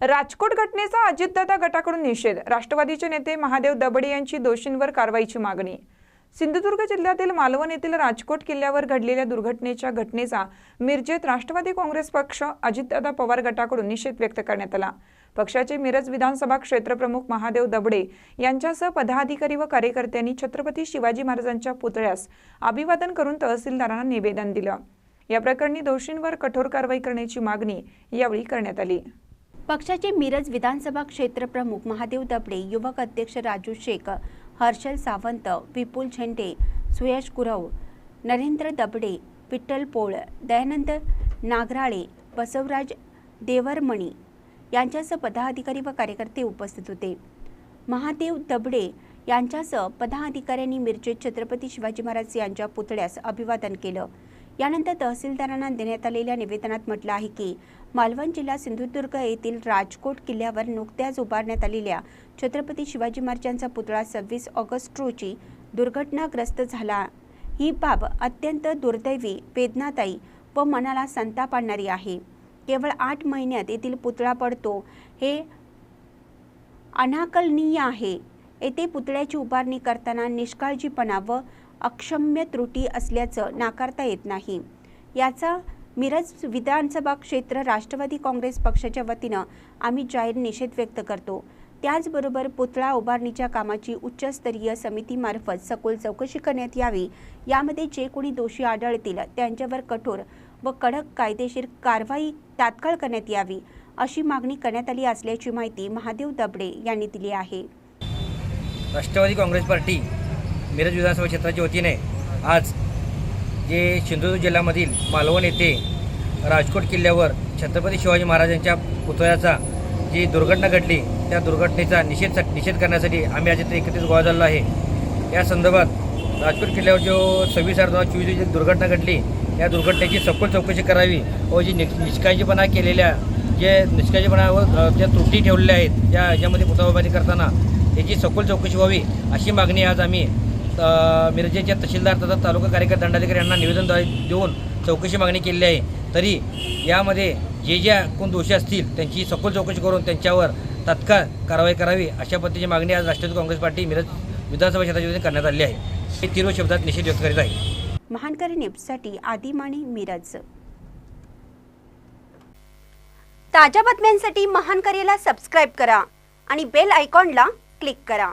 राजकोट घटनेचा अजितदादा गटाकडून निषेध. राष्ट्रवादीचे नेते महादेव दबडे यांची दोषींवर कारवाईची मागणी. सिंधुदुर्ग जिल्ह्यातील मालवण येथील राजकोट किल्ल्यावर घडलेल्या दुर्घटनेच्या घटनेचा मिरजेत राष्ट्रवादी काँग्रेस पक्ष अजितदादा पवार गटाकडून निषेध व्यक्त करण्यात आला. पक्षाचे मिरज विधानसभा क्षेत्रप्रमुख महादेव दबडे यांच्यासह पदाधिकारी व कार्यकर्त्यांनी छत्रपती शिवाजी महाराजांच्या पुतळ्यास अभिवादन करून तहसीलदारांना निवेदन दिलं. या प्रकरणी दोषींवर कठोर कारवाई करण्याची मागणी यावेळी करण्यात आली. पक्षाचे मिरज विधानसभा क्षेत्र प्रमुख महादेव दबडे युवक अध्यक्ष राजू शेख हर्षल सावंत विपुल झेंडे सुयश गुरव नरेंद्र दबडे विठ्ठल पोळ दयानंद नागराळे बसवराज देवरमणी यांच्यासह पदाधिकारी व कार्यकर्ते उपस्थित होते. महादेव दबडे यांच्यासह पदाधिकाऱ्यांनी मिरजेत छत्रपती शिवाजी महाराज यांच्या पुतळ्यास अभिवादन केलं. यानंतर तहसीलदारांना देण्यात आलेल्या निवेदनात म्हटलं आहे की मालवण जिल्हा सिंधुदुर्ग येथील राजकोट किल्ल्यावर नुकत्याच उभारण्यात आलेल्या छत्रपती शिवाजी महाराजांचा पुतळा सव्वीस ऑगस्ट रोजी दुर्घटनाग्रस्त झाला. ही बाब अत्यंत दुर्दैवी वेदनादायी व मनाला संताप आणणारी आहे. केवळ आठ महिन्यात येथील पुतळा पडतो हे अनाकलनीय आहे. येथे पुतळ्याची उभारणी करताना निष्काळजीपणा व अक्षम्य त्रुटी असल्याचं नाकारता येत नाही. याचा मिरज विधानसभा क्षेत्र राष्ट्रवादी काँग्रेस पक्षाच्या वतीनं आम्ही जाहीर निषेध व्यक्त करतो. त्याचबरोबर पुतळा उभारणीच्या कामाची उच्चस्तरीय समितीमार्फत सखोल चौकशी करण्यात यावी. यामध्ये जे कोणी दोषी आढळतील त्यांच्यावर कठोर व कडक कायदेशीर कारवाई तात्काळ करण्यात यावी अशी मागणी करण्यात आली असल्याची माहिती महादेव दबडे यांनी दिली आहे. राष्ट्रवादी काँग्रेस पार्टी मिरज विधानसभा क्षेत्राच्या वतीने आज जे सिंधुदुर्ग जिल्ह्यामधील मालवण येथे राजकोट किल्ल्यावर छत्रपती शिवाजी महाराजांच्या पुतळ्याचा जी दुर्घटना घडली त्या दुर्घटनेचा निषेध निषेध करण्यासाठी आम्ही आज इथे एकत्रित गोळा झालो आहे. या संदर्भात राजकोट किल्ल्यावर जो सव्वीस आठ दोन हजार चोवीस जी दुर्घटना घडली या दुर्घटनेची सखोल चौकशी करावी व जी नि निष्काळजीपणा केलेल्या जे निष्काळजीपणावर अ, ज्या त्रुटी ठेवलेल्या आहेत ज्या याच्यामध्ये पुतळा उभारणी करताना याची सखोल चौकशी व्हावी अशी मागणी आज आम्ही मिरजेच्या तहसीलदार तथा तालुका कार्यकारी दंडाधिकारी यांना निवेदन देऊन चौकशी मागणी केलेली आहे. तरी यामध्ये जे ज्या कोण दोषी असतील त्यांची सखोल चौकशी करून त्यांच्यावर तात्काळ कारवाई करावी अशा पद्धतीची मागणी आज राष्ट्रवादी काँग्रेस पार्टी मिरज विधानसभा क्षेत्राच्या करण्यात आली आहे. हे तीव्र शब्दात निषेध व्यक्त करीत आहे. महानकरी न्यूजसाठी आदिमाणी मिरज. ताज्या बातम्यांसाठी महान सबस्क्राईब करा आणि बेल आयकॉनला क्लिक करा.